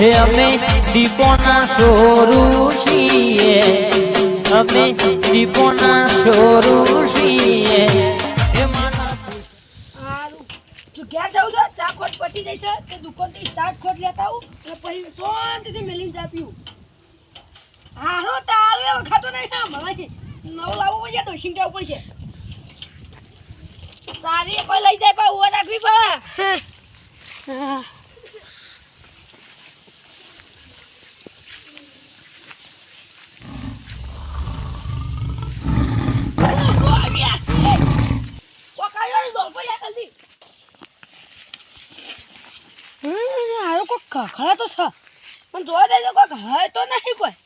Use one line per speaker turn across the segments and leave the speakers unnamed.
હે અમે દીપોના સોરું છીએ. અમે દીપોના સોરું છીએ. હે માના
હારું. તું ઘેર જાઉં છો? ચા ખોટ પટી જાય છે તે દુકાનથી ચાટ ખોટ લેતા આવું? અને પછી શાંતિથી મેલીને ચા પીવું. હારો તાળું એ વખાતો નહીં. હા મને નવું લાવવું પડશે ડોસીને જવું પડશે. ચાવી કોઈ લઈ જાય પણ ઉવા રાખવી પડે હા. ઓ, આવ્યા. કોકાયો ને દોડકો જા જલ્દી હમ હારો તો છે. પણ જોવા દે તો કોક હે તો નહીં કોઈ.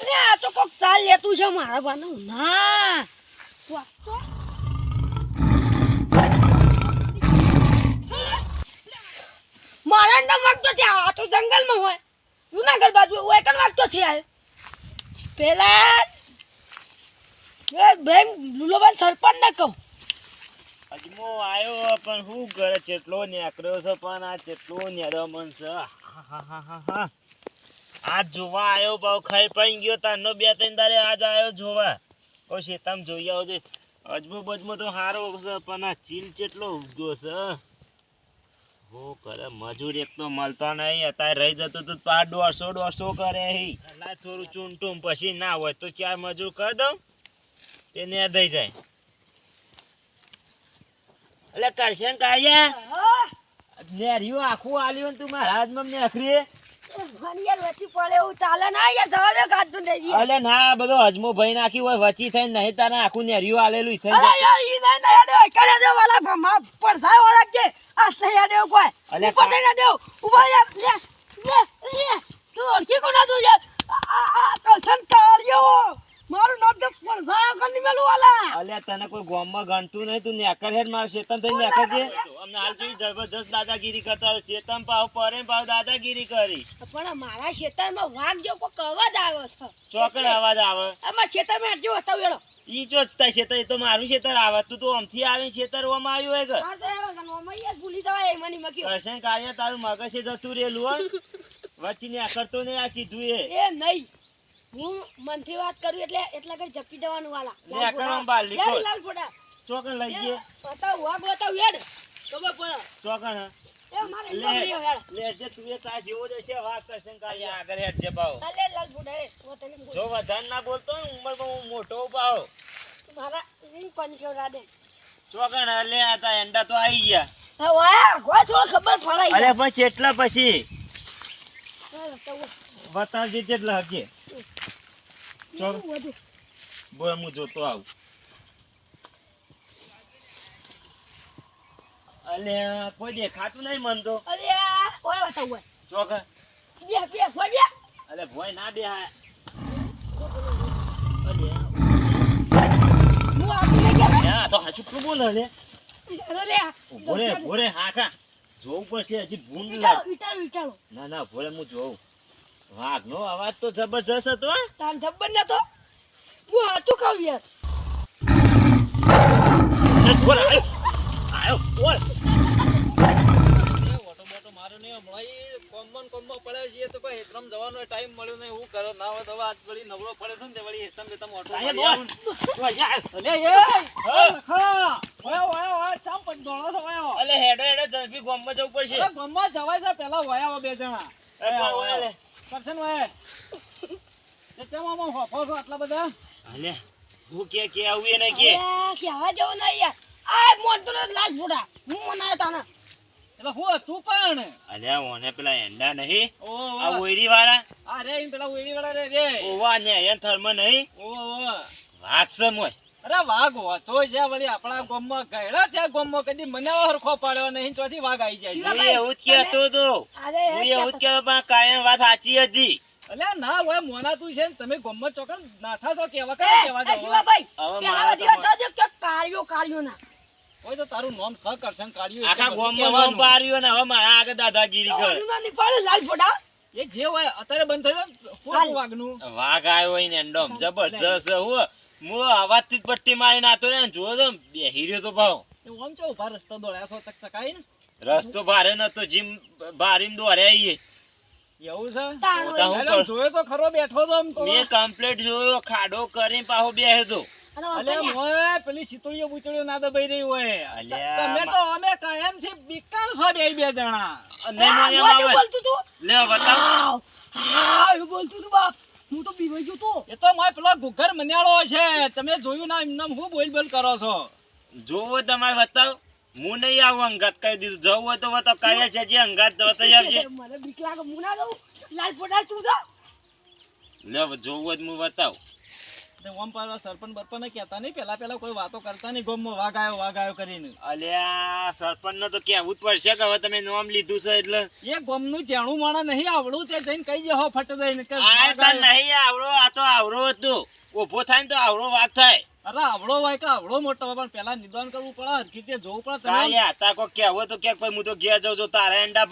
અરે આ તો કોક ચાલ લેતું છે મારા બાનું ના. મારા વાગતો ત્યાં આ તો જંગલમાં હોય. જુનાગઢ બાજુ હોય કણ વાગતો થયા પેલા બેન, લુલોબાન સરપંચ ને કહું.
અજમો આયો પણ શું કરે? ચેટલો નેકર્યો છે પણ આ ચેટલો નેરો મન છે આ જોવા આયો ભાવ ખાઈ પાઈ ગયો. તારનો બે ત્રણ દારે આજ આયો જોવા. કોઈ શેતામ જોઈ આવો દે અજમો બજમો તો સારો છે, પણ આ ચીલ ચેટલો ઉગ્યો છે. હો કરે? મજૂર એક તો મળતો નહીં. અત્યારે રહી જતો તો પા દોઢસો દોઢસો કરે હી. થોડું ચૂંટું પછી ના હોય તો ચાર મજૂર કરી દઉં. તે નેર દઈ જાય. એટલે કરશે ને કાઢ્યા નેરિયું આખું આલ્યું તું મારા હાથમાં
ના નહીં
અલે ના બધો હજમો ભાઈ નાખી હોય વચી થઈ નહીં તારે આખું નેરિયું આલેલું થઈ અલે
તું ઓળખી કોના તું યાર કલસન કાળિયો મારું નામ તો પડછાય કની મેલું વાલા
અલ્યા તને કોઈ ગોમમાં ગણતું નહીં તું નેકર હેડ માર શેતન થઈને નેકર છે? અમને હાલ જોઈ જબરજસ્ત દાદાગીરી કરતા હોય. શેતન પાવ પરે પાવ દાદાગીરી કરી.
પણ મારા ખેતરમાં વાઘ જો કોક અવાજ આવે છે.
ચોકડ અવાજ આવે.
અમાર ખેતરમાં આટલો હતો વેળો
ઈ જો તા શેતર એ તો મારું શેતર આવે. તું તો આમથી આવે શેતર ઓમાં આવ્યું હોય કે?
આ ભૂલી જવાય એ મની મક્યો
કરશે કાર્ય તારું મગજ છે જતું હોય? વચ્ચે નેકરતો નહીં આ કીધું એ.
એ નહીં. હું મનથી વાત કરું એટલે એટલા કઈ જપી દેવાનું વાલા.
લે, કરો બાર, લીખો.
લાલ ફોટા.
ચોકડ લઈ ગયે.
બતાવ વાઘ બતાવ હેડ. ખબર પડે?
ચોકડ
એ મારે
લે. લે જે તું એ તાર જેવો જ હશે વાત કરશે ને આગળ હેડ જે પાવ
અલે લાલ ફોટા હે હું તને બોલું.
જો વધારે ના બોલતો હું મોટો પાવ
મારા રીંગ કોણ કેવડા દે
ચોકણ લે આ તા એંડા તો આવી ગયા.
હા વાહ થોડો ખબર પડાય
અરે પણ ચેટલા પછી?
હજી
બતાવજે ચેટલા હકે ચાલ. બોય. હું જોતો આવું. અલે કોઈ દેખાતું નહીં મન તો.
અરે આ, ઓય હોય.
ચોકણ
બે બે કોઈ બે.
અલે ભોય ના બે
હું
તો હાચું શું બોલે લે.
અરે.
ભોરે ભોરે હા કા. જોવું પડશે હજી ભૂંડ ના ના ભોરે હું જોઉં. વાઘનો અવાજ તો જબરજસ્ત હતો
તાન જબ્બર નતો હું હાચું કહું યાર.
એ આયો. આયો બોલ.
ઓટો બોટો મારો નહીં હમણાં છે તો કોઈ હેતરમ જવાનો ટાઈમ મળ્યો નહીં હું. કરો ના હોય તો આજ વળી નવરો પડ્યો છે ને વળી હેતમ બેતમ ઓટો
બોલ. બોલ.
અલે
હેડો હેડો ઝડપી ગામમાં જવું પડશે.
ગામમાં જવાય છે પેલા વયા બે જણા.
બોલ, બોલ.
કરશન વયા એ ચમ આમાં હોફો છો આટલા બધા?
અલે હું કે કે આવું એ કે? કે
અરે કહેવા ના નહીં યાર. આ મોટો લાજ ફોડા હું મનાય તાને
એટલે હું તું પણ.
અલે ઓને પેલા એંડા નહીં?
ઓ
આ ઓયરી વાળા
અરે રે પેલા ઉઈડી વાળા રે રે.
ઓવા ને એ થર્મ નહીં?
ઓ ઓ.
વાત છે મોય
અરે વાઘ હોતો છે વળી આપણા ગામમાં ગયડા ત્યાં ગામમાં કદી મને હરખો પાડ્યો નહીં ત્યાંથી વાઘ આવી જાય છે.
એવું જ કહેતો તો હું એવું જ કહેતો પણ કાયમ વાત સાચી હતી.
અલ્યા ના હોય મોના તું છે ને તમે ગમત ચોકન નાઠા છો કેવા
એ,
કેવા જાવ
શિવાભાઈ, પેલા
મારા
બધી વાત જો કે કાળિયો કાળિયો ના
કોઈ તો તારું નામ સહ કરશન કાઢ્યું
આખા ગામમાં નામ પાર્યું ને હવે મારા આગળ દાદાગીરી કર.
ના નહીં લાલ ફોટા.
એ જે હોય અત્યારે બંધ થયો
હાલ.
વાઘનું?
વાઘ આવ્યો હોય ને એંડોમ જબરજસ્ત હું. હું અવાજથી જ પટ્ટી મારી નાતો રે જોયો તો બેહી રહ્યો તો ભાવ.
એ ઓમ ચો ઊભા રસ્તા દોડ્યા છો ચકચકાઈ ને?
રસ્તો ભારે નતો જીમ આઈએ
એવું છે? એટલે
કરું?
જોયો તો ખરો બેઠો તો
મેં કમ્પ્લેટ જોયો ખાડો કરી પાછો બેહે તો.
અલે પેલી શીતળીઓ બુચળીઓ ના દબાઈ રહી હોય.
અલ્યા,
તમે તો અમે કાયમથી બીકાન છો બે બે જણા.
નહીં મને આવે.
બોલતું
લે બતાવ.
હા એવું બોલતું તું બાપ. હું તો પીવાઈ ગયો તો.
એ તો મારે પેલો ગુગ્ગર મન્યાળો છે. તમે જોયું ના એમને હું બોલ બોલ કરો છો?
જોવો તમારે બતાવ હું નહીં આવું અંગાત કહી દીધું. જવું હોય તો બતાવ કાઢ્યા છે જે અંગાત બતાવી આવજે.
મને બીક લાગે હું ના દઉં લાલ ફોટા તું જા
લે જોવું હોય હું બતાવ
તે ઓમ પાડવા સરપંચ બરપન કહેતા નહીં પેલા પેલા કોઈ વાતો કરતા નહીં ગમમાં વાઘ આવ્યો વાઘ આવ્યો કરીને.
અલ્યા સરપંચ તો કહેવું જ પડશે કે હવે તમે નામ લીધું છે એટલે
એ ગમનું જેણું માણા નહીં આવડું તે જઈને કહી દે હો ફટ દઈને.
નહીં આવડો આ તો આવડો હતું ઊભો થાય ને તો આવડો વાત થાય.
અરે આવડો હોય કે આવડો મોટો પણ પેલા નિદાન કરવું પડે હરકી તે જોવું પડે
કાંઈ
તમે
આતા કોઈ કહેવું તો કે કોઈ હું તો ઘેર જાઉં છું તારા એંડા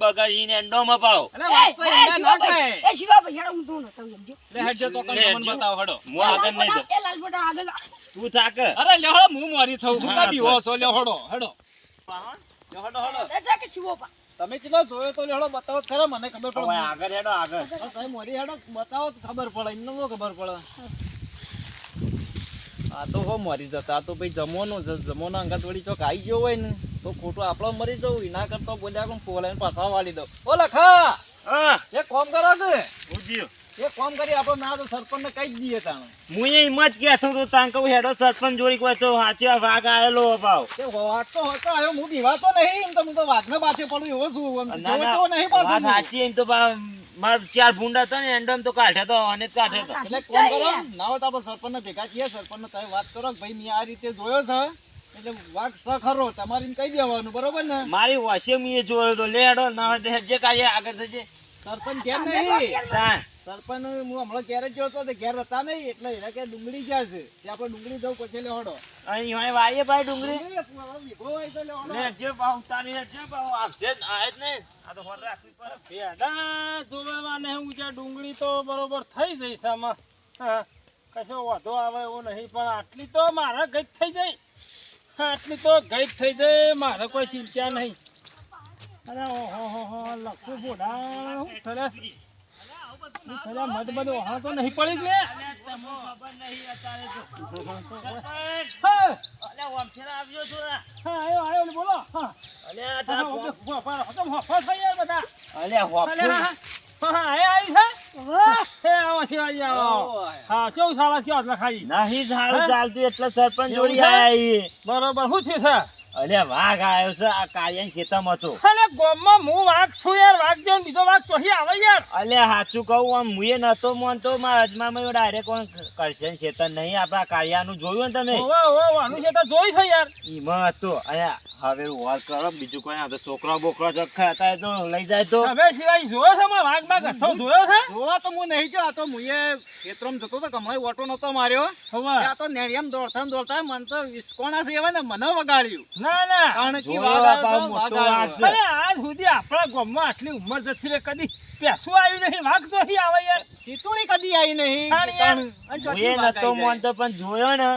ભાગ એંડો માં પાવ.
અરે વાત તો એંડા ના ખાય
એ શિવાભાઈ હેડો હું તો નતો સમજ્યો
લે હેડજો ચોકન
લે,
તમને
હેડજો.
બતાવો હડો.
હું આગળ નહીં જાઉં.
એ લાલ આગળ
તું થાક?
અરે લેહડો હું મારી થઉં હું કાપી હો છો લેહડો હેડો લેહડો હડો
જા કે શિવો પા
તમે કેટલો જોયો તો લેહડો બતાવો તો ખરા મને ખબર પડે.
આગળ હેડો આગળ.
તમે મોરી હેડો બતાવો ખબર પડે એમને ખબર પડે? આ તો હો મરી જતા તો ભાઈ જમવાનું જમવાનો અંગાત વળી ચોક આવી ગયો હોય ને તો ખોટું આપણો મરી જવું. એના કરતો બોલ્યા કોણ પોલાઈને પાછા વાળી દઉં. ઓ લખા! એ કામ કરો કે
જીવ
એક કામ કરી આપણો ના તો સરપંચને કહી જ દઈએ તાણ.
હું એમ જ છું તો તાન કહું હેડો સરપંચ જોડી કોઈ તો સાચે વાઘ આવેલો ભાવ
એ તો હતો આવ્યો હું બીવાતો નહીં એમ તો હું તો વાઘને બાથે પડું એવો છું આમ
ના
જોવો
ના.
તો નહીં પાછું
સાચી એમ તો બા માર ચાર ભૂંડા હતા ને એન્ડમ તો કાઢ્યા તો અને જ કાઢ્યા તો.
એટલે ફોન કરો? ના હોય તો આપણે સરપંચને ભેગા છીએ સરપંચને તમે વાત કરો કે ભાઈ મેં આ રીતે જોયો છે. એટલે વાઘ સ ખરો તમારી કહી દેવાનું બરોબર ને?
મારી વોશે મેં જોયો તો લે હેડો ના જે કાંઈ આગળ થજે.
સરપંચ કેમ નહીં. સરપંચ હું હમણાં ઘેર જ જોતો તો ઘેર હતા નહીં એટલે એના કે ડુંગળી જ્યાં છે ત્યાં આપણે ડુંગળી જવું પછી લેવાડો
અહીં વાયે વાઈએ ભાઈ ડુંગળી. લે ભાવ તારી હેડજે ભાવ આવશે જ આય જ નહીં આ તો રાખવી પડે.
જોવામાં ડુંગળી તો બરોબર થઈ જઈશ આમાં. હા, કશો વાંધો આવે એવો નહીં પણ આટલી તો મારે ગઈ થઈ જાય. હા, આટલી તો ગઈ થઈ જાય મારે કોઈ ચિંતા નહીં. અરે ઓહો હો હો લખું બોડા હું સરસ મત બધું ઓહા તો નહીં પડી ગયે
તમને ખબર નહીં અત્યારે તો
હા.
ઓમથેરા આવ્યો છો
હા આયો આયો બોલો હા થઈ જાય બધા.
અલ્યા
અલે,
હોફું.
હા છે? હે આવો શિવાજી આવો. હા કેવું સાલા કયો લખાઈ
નહીં સારું ચાલતું એટલે સરપંચ જોડી? આયા
બરોબર શું છે? સર
અલ્યા વાઘ આવ્યો છે આ કાળિયાની શેતામાં હતો.
અલે ગોમમાં હું વાઘ છું યાર વાઘ જો બીજો વાઘ ચોહી આવે યાર.
અલ્યા સાચું કહું આમ મુએ નતો માનતો મારા અજમામાં ડાયરેક્ટ કોણ કરશે ને શેતન નહીં આપણા કાળિયાનું જોયું ને તમે?
ઓ ઓ છે તો જોઈ છે યાર.
ઈમાં હતો. અયા હવે વાત કરો બીજું કોઈ આ તો છોકરા બોકરા જખા હતા તો લઈ જાય તો.
હવે સિવાય જોયો છે માં વાઘમાં ગઠ્ઠો જોયો છે?
જોવા તો હું નહીં જો આ તો મુએ ખેતરમાં જતો તો કમાઈ ઓટો નતો માર્યો.
હવે.
આ તો નેડિયામ દોડતા દોડતા મન તો વિસ્કોણા છે એવા ને મને વગાડ્યું.
ના ના.
વાઘ.
અરે આજ સુધી આપણા ગામમાં આટલી ઉંમર જતી રે કદી પેસું આવ્યું નહીં વાઘ ચોહી આવે યાર.
સીતુડી કદી આવી નહીં. વાઘ
નતો
આવી
પણ જોયો ને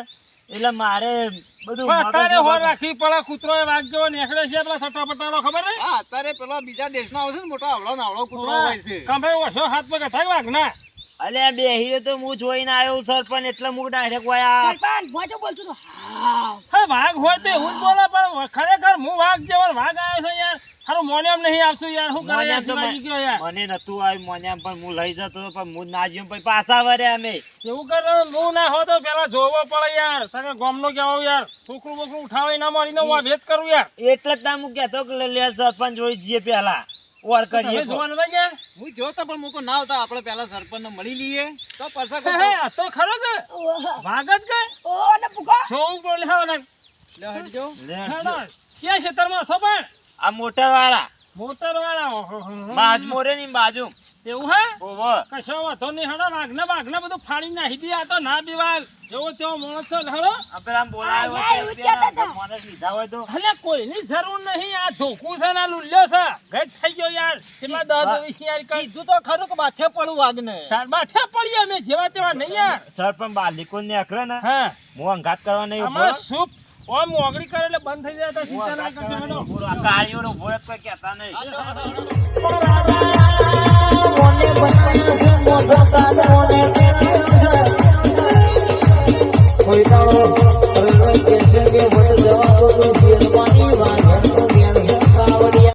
એટલે મારે બધું
અત્યારે હોર પડે કૂતરો એ વાઘ જેવો નીકળે છે પેલા પટાડો ખબર નહીં?
અત્યારે પેલા બીજા દેશના આવશે ને મોટો આવડો નાવડો કૂતરો હોય છે.
કંભે ઓછો હાથ કથા વાઘ ના
અલ્યા બે હીરો તો હું જોઈને આવ્યો સરપંચ એટલે હું ડાયરેક્ટ વાયા
સરપંચ મોજો બોલતો તો હા
હા વાઘ હોય તો એવું જ બોલે પણ ખરેખર હું વાઘ જેવો ને વાઘ આવ્યો છું યાર. હારું મોનેમ નહીં આવતું યાર હું કરે યાર
તો
શિવાજી ગયો યાર.
મને નતું આવ્યું મોનેમ પણ હું લઈ જતો પણ હું ના જ્યો પછી પાછા વરે અમે.
એવું કરો હું ના હોતો પેલા જોવો પડે યાર. તમે ગોમનો કેવો યાર છોકરું બોકરું ઉઠાવી ના મારીને હું આ ભેદ કરું યાર.
એટલે જ હું કહેતો કે લે લે સરપંચ જોઈ જઈએ પેલા ઓર કરીએ
જોવાનું ભાઈ
હું જોતો પણ મૂકો ના આવતા. આપણે પેલા સરપંચ મળી લઈએ. તો
હે, હે, તો ખરો કે? ભાગ જ કે?
ઓ ને પુકો
જોવું પડે હા ને
લે હટજો.
લે,
હેડો. કે છે તરમાં? પણ.
આ મોટર વાળા.
મોટર વાળા.
બાજ મોરે ની બાજુ.
એવું હે?
ઓવો
કશો વાતો નહીં હડો વાઘને વાઘને બધું ફાડી નાખી દે આ તો ના બીવાલ. જેવો તેવો માણસ છે હડો
આ બોલાયો. માણસ લીધા હોય તો.
અલે કોઈની જરૂર નહીં આ ધોકું છે ને આ લુલ્યો છે. ગજ થઈ ગયો યાર. કેટલા દસ વીસ યાર કઈ
કીધું તો ખરું કે માથે પડું વાઘને.
તાર માથે પડી અમે જેવા તેવા નહીં યાર.
સરપંચ બાલિકો ને અકરે ને.
હા.
હું અંગાત કરવા નહીં
આમાં સુપ ઓમ કરે એટલે બંધ થઈ જાય તો ચિંતા ના કરજો
કાળીઓનો ભોય કોઈ કહેતા નહીં.
મોને બનાવ્યા છે મોઢા કોઈ કે વધ જવા તો જેલવાની વાત